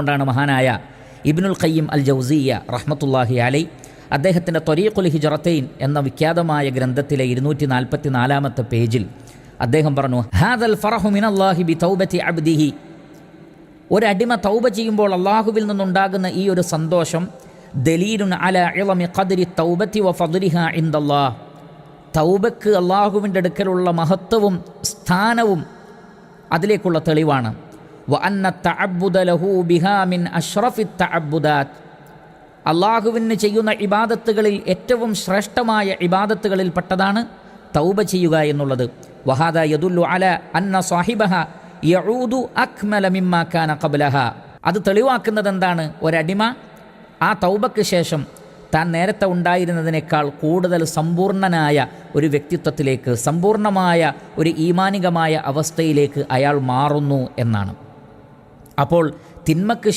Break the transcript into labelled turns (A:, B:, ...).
A: കൊണ്ടാണ് മഹാനായ ഇബ്നുൽ ഖയ്യം അൽ ജൗസിയ റഹ്മത്തുല്ലാഹി അലൈ അദ്ദേഹത്തിന്റെ തൊരീഖുൽ ഹിജറത്തൈൻ എന്ന വിഖ്യാതമായ ഗ്രന്ഥത്തിലെ ഇരുന്നൂറ്റി നാൽപ്പത്തി നാലാമത്തെ പേജിൽ അദ്ദേഹം പറഞ്ഞു ഹാദൽ ഫറഹു മിനല്ലാഹി ബി തൗബത്തി അബ്ദിഹി. ഒരു അടിമ തൗബ ചെയ്യുമ്പോൾ അള്ളാഹുവിൽ നിന്നുണ്ടാകുന്ന ഈ ഒരു സന്തോഷം ദലീലുൻ അല ഇളമി ഖദരി തൗബത്തി വ ഇന്ദല്ലാ തൗബക്ക് അള്ളാഹുവിന്റെ അടുക്കലുള്ള മഹത്വവും സ്ഥാനവും അതിലേക്കുള്ള തെളിവാണ്. അള്ളാഹുവിന് ചെയ്യുന്ന ഇബാദത്തുകളിൽ ഏറ്റവും ശ്രേഷ്ഠമായ ഇബാദത്തുകളിൽ പെട്ടതാണ് തൗബ ചെയ്യുക എന്നുള്ളത്. വഹാദ യദുല്ലു അല അന്ന സാഹിബഹ യഊദു അക്മല അത് തെളിവാക്കുന്നത് എന്താണ്? ഒരടിമ ആ തൗബയ്ക്ക് ശേഷം താൻ നേരത്തെ ഉണ്ടായിരുന്നതിനേക്കാൾ കൂടുതൽ സമ്പൂർണനായ ഒരു വ്യക്തിത്വത്തിലേക്ക് സമ്പൂർണമായ ഒരു ഈമാനികമായ അവസ്ഥയിലേക്ക് അയാൾ മാറുന്നു എന്നാണ്. അപ്പോൾ തിന്മക്ക്